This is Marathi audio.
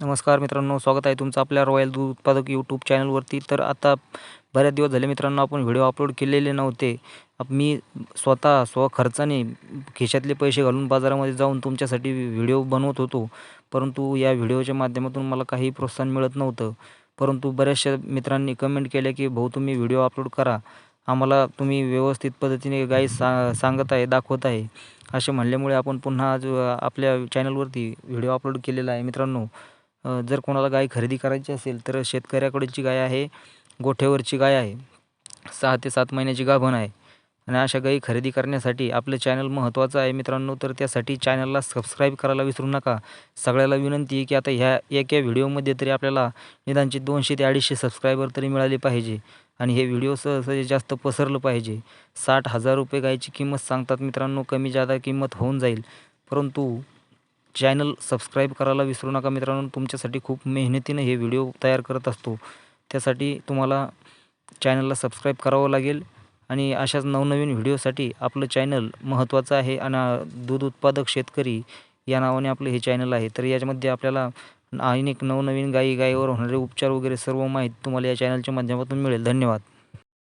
नमस्कार मित्रांनो स्वागत आहे तुमचं आपल्या रॉयल दूध उत्पादक यूट्यूब चॅनलवरती तर आता बऱ्याच दिवस झाले मित्रांनो आपण व्हिडिओ अपलोड केलेले नव्हते. मी स्वतः स्वखर्चाने खिशातले पैसे घालून बाजारामध्ये जाऊन तुमच्यासाठी व्हिडिओ बनवत होतो. परंतु या व्हिडिओच्या माध्यमातून मला काही प्रोत्साहन मिळत नव्हतं. परंतु बऱ्याचशा मित्रांनी कमेंट केल्या की भाऊ तुम्ही व्हिडिओ अपलोड करा. आम्हाला तुम्ही व्यवस्थित पद्धतीने गाई सा सांगत आहे दाखवत आहे. असे म्हणल्यामुळे आपण पुन्हा आज आपल्या चॅनलवरती व्हिडिओ अपलोड केलेला आहे मित्रांनो. जर कोणाला गाय खरेदी करायची असेल तर शेतकऱ्याकडची गाय आहे गोठ्यावरची गाय आहे. सहा ते सात महिन्याची गाभण आहे. आणि अशा गाई खरेदी करण्यासाठी आपलं चॅनल महत्त्वाचं आहे मित्रांनो तर त्यासाठी चॅनलला सबस्क्राईब करायला विसरू नका. सगळ्याला विनंती आहे की आता ह्या एका व्हिडिओमध्ये तरी आपल्याला निदानचे दोनशे ते अडीचशे सबस्क्रायबर तरी मिळाले पाहिजे. आणि हे व्हिडिओ सहज जास्त पसरलं पाहिजे. साठ हजार रुपये गायची किंमत सांगतात मित्रांनो कमी जादा किंमत होऊन जाईल. परंतु चॅनल सबस्क्राईब करायला विसरू नका मित्रांनो. तुमच्यासाठी खूप मेहनतीनं हे व्हिडिओ तयार करत असतो. त्यासाठी तुम्हाला चॅनलला सबस्क्राईब करावं लागेल. आणि अशाच नवनवीन व्हिडिओसाठी आपलं चॅनल महत्त्वाचं आहे आणि दूध उत्पादक शेतकरी या नावाने आपलं हे चॅनल आहे. तर याच्यामध्ये आपल्याला अनेक नवनवीन गायी गायीवर होणारे उपचार वगैरे सर्व माहिती तुम्हाला या चॅनलच्या माध्यमातून मिळेल. धन्यवाद.